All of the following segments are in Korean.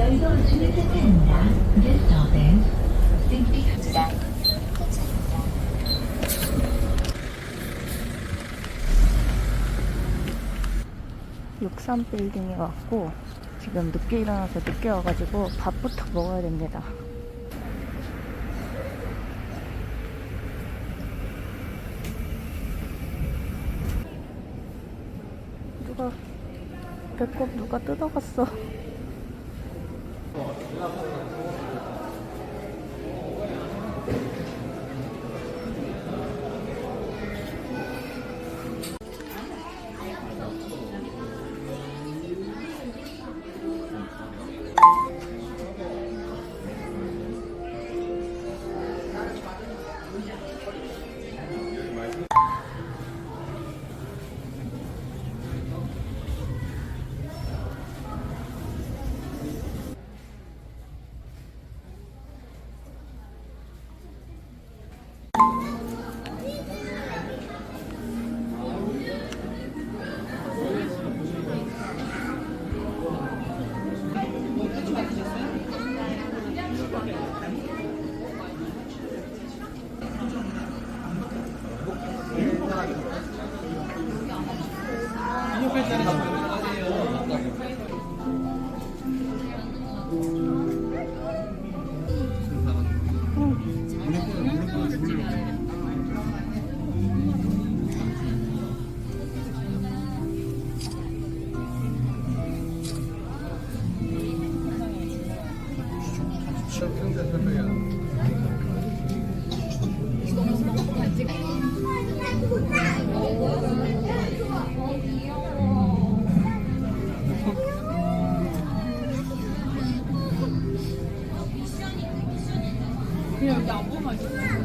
여의도 주민센터입니다. This stop is Safety 육삼 빌딩에 왔고 지금 늦게 일어나서 늦게 와가지고 밥부터 먹어야 됩니다. 누가 배꼽 누가 뜯어갔어? Okay.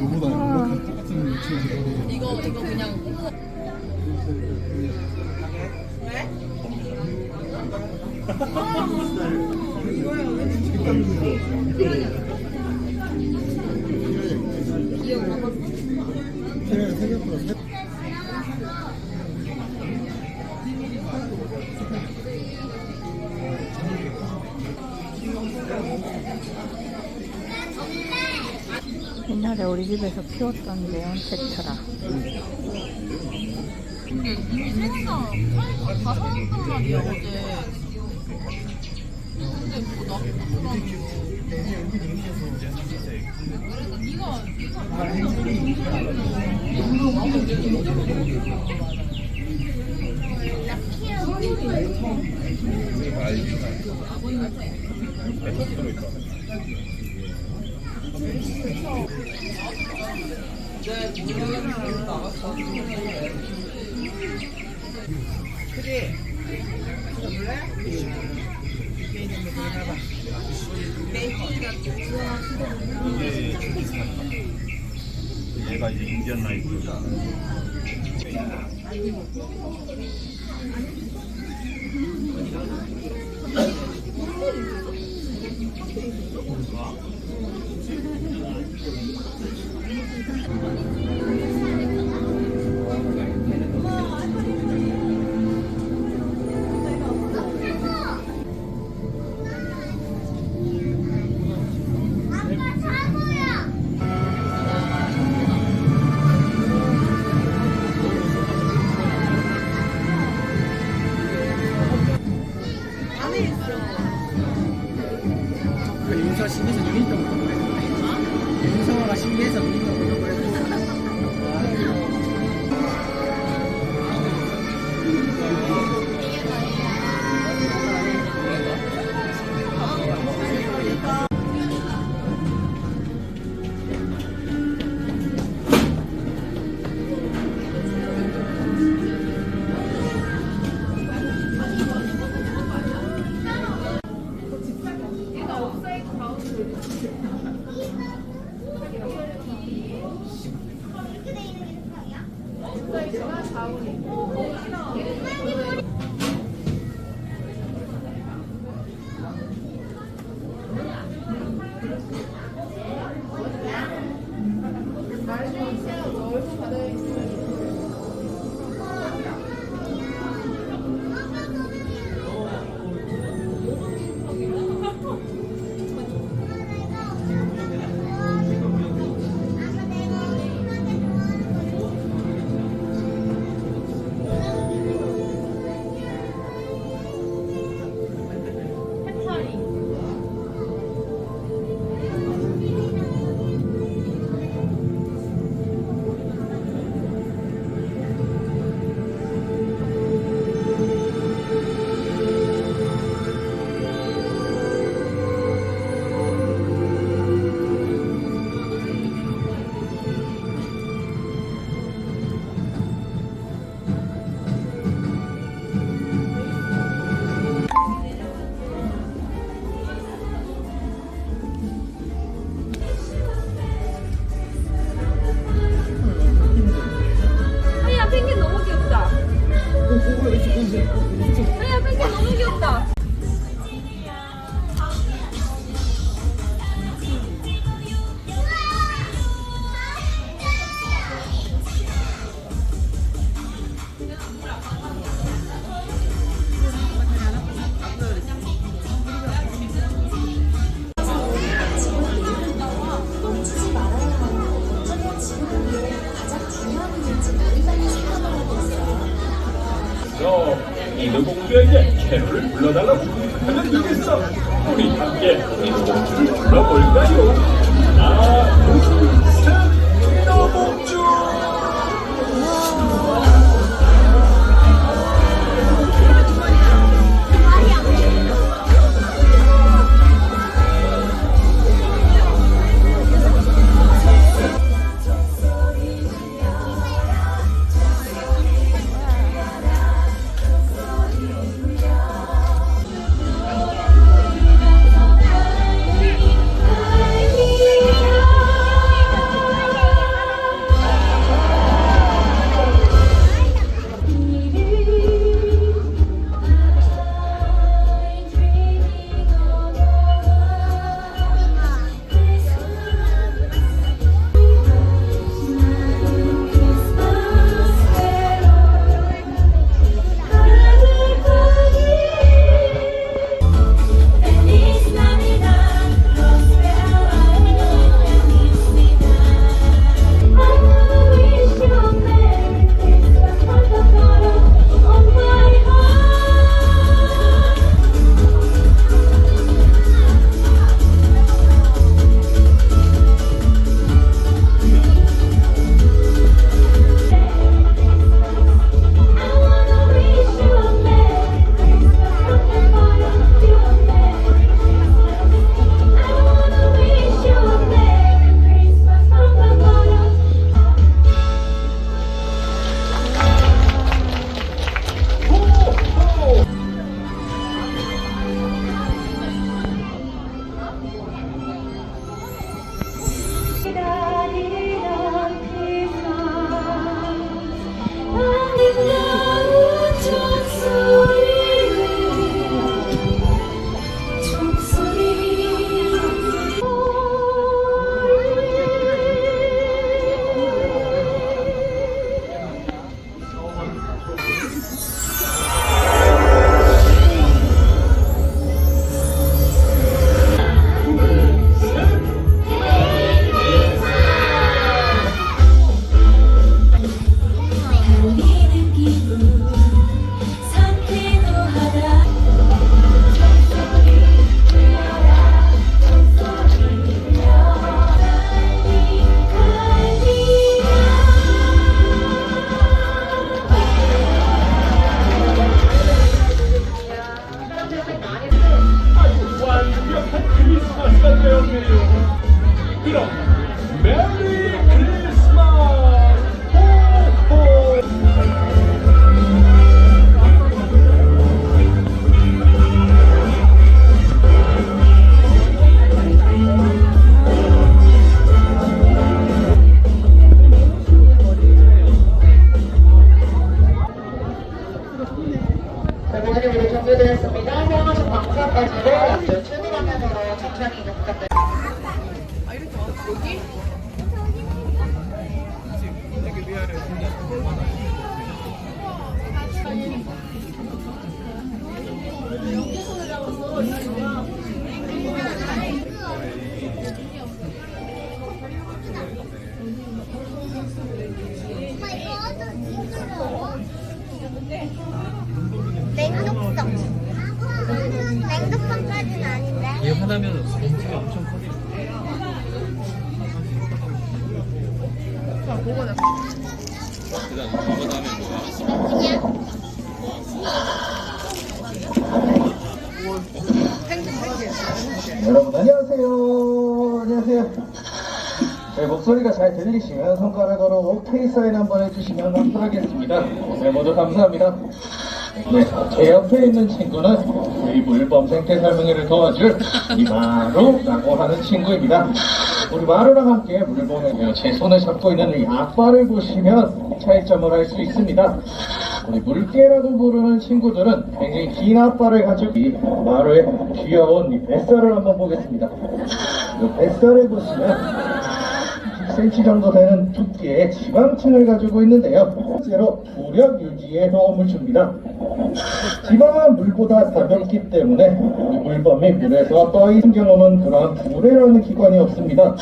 이거보다 이렇게 똑같은 위치에서 이거 이거 그냥. 세- 옛날에 우리 집에서 키웠던 레온테트라. 이게 이미 생각 다 사왔단 말이야 어제. 근데 뭐 나쁘더라고. 그래서 네가 네가 얘가 이제 인디언 라이프. 그 Thank you. 심해서 유니도 못하고 좌우로 이는 공주에게 캐롤을 불러달라고 하면 되겠어. 우리 함께 이 공주를 불러볼까요? 하나, 둘, 셋, 너무 그럼 메리 화나면 멘트가 엄청 커. 여러분 안녕하세요. 안녕하세요. 제 목소리가 잘 들리시면 손가락으로 오케이 사인 한번 해주시면 감사하겠습니다. 네, 모두 감사합니다. 네, 제 옆에 있는 친구는 우리 물범 생태 설명회를 도와줄 이마루라고 하는 친구입니다. 우리 마루랑 함께 물범의 제 손을 잡고 있는 이 앞발을 보시면 차이점을 알 수 있습니다. 우리 물개라고 부르는 친구들은 굉장히 긴 앞발을 가지고 이 마루의 귀여운 이 뱃살을 한번 보겠습니다. 이 뱃살을 보시면 10cm 정도 되는 두께의 지방층을 가지고 있는데요. 실제로 부력 유지에 도움을 줍니다. 지방은 물보다 가볍기 때문에 물범이 물에서 떠 있는 경우는 그러한 부래라는 기관이 없습니다.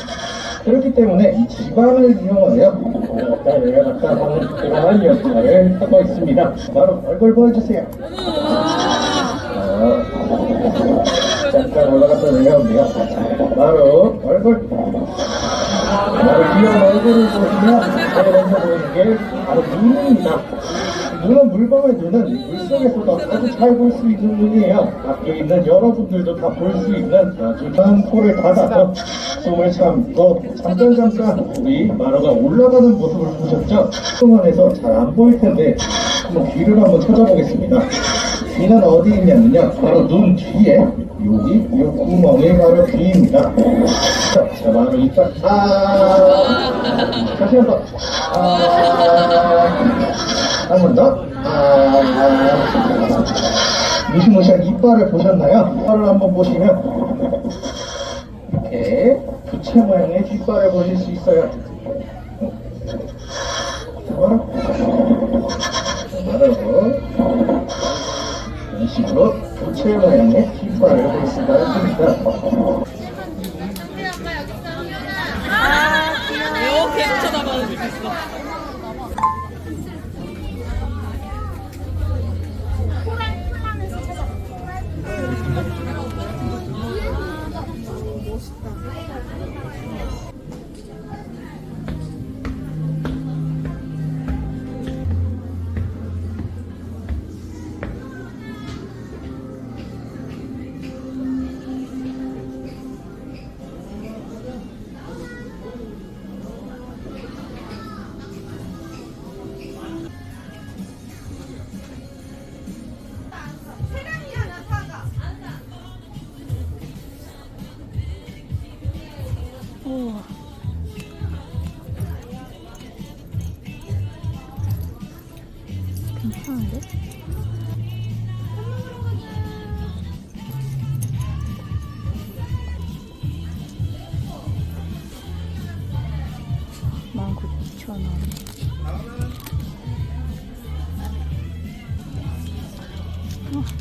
그렇기 때문에 이 지방을 이용하여 내려갔다 내려갔다 하는 그러한 역할을 하고 있습니다. 바로 얼굴 보여주세요. 잠깐 올라갔다 내려옵니다. 바로 얼굴. 바로 귀여운 얼굴을 보시면 제일 먼저 보이는 게 바로 눈입니다. 눈은 물범의 눈은 물속에서도 아주 잘 볼 수 있는 눈이에요. 밖에 있는 여러분들도 다 볼 수 있는 아주 큰 코를 닫아서 숨을 참고 잠깐 잠깐 우리 마루가 올라가는 모습을 보셨죠? 수면에서 잘 안 보일 텐데 한번 귀를 한번 찾아보겠습니다. 귀는 어디 있냐면요. 바로 눈 뒤에 여기 이 구멍이 바로 귀입니다. 자, 자 바로 이빨 아 다시 한 번. 아, 한번 더. 아, 무시무시한 이빨을 보셨나요? 이빨을 한번 보시면 이렇게 부채 모양의 뒷발을 보실 수 있어요. 바로 바로 식으로 부채 모양의 볼 수가 있습니다. 이렇게 쫓아나가는 줄 있어. 우와. 19,000원. 어.